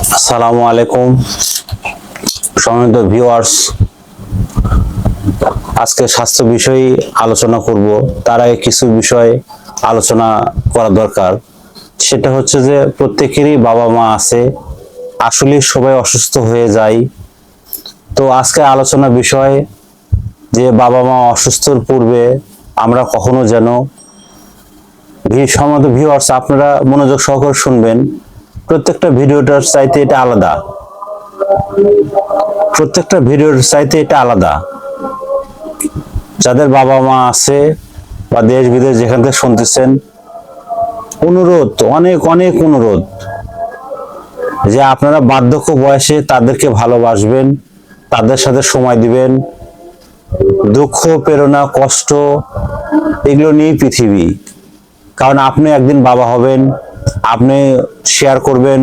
আসসালামু আলাইকুম। সম্মানিত ভিউয়ার্স আজকে স্বাস্থ্য বিষয়ে আলোচনা করব। তার আগে কিছু বিষয় আলোচনা করা দরকার। সেটা হচ্ছে যে, প্রত্যেকেরই বাবা মা আছে, আসলে সবাই অসুস্থ হয়ে যায়। তো আজকে আলোচনা বিষয় যে, বাবা মা অসুস্থর পূর্বে আমরা কখনো যেন, ভি- সম্মানিত ভিউয়ার্স আপনারা মনোযোগ সহকারে শুনবেন। প্রত্যেকটা ভিডিওটার চাইতে এটা আলাদা। প্রত্যেকটা ভিডিওর চাইতে এটা আলাদা। যাদের বাবা মা আছে বা দেশ বিদেশ যেখান থেকে শুনতেছেন, অনুরোধ, অনেক অনেক অনুরোধ যে আপনারা বার্ধক্য বয়সে তাদেরকে ভালোবাসবেন, তাদের সাথে সময় দিবেন। দুঃখ, প্রেরণা, কষ্ট, এগুলো নিয়েই পৃথিবী। কারণ আপনি একদিন বাবা হবেন আপনি শেয়ার করবেন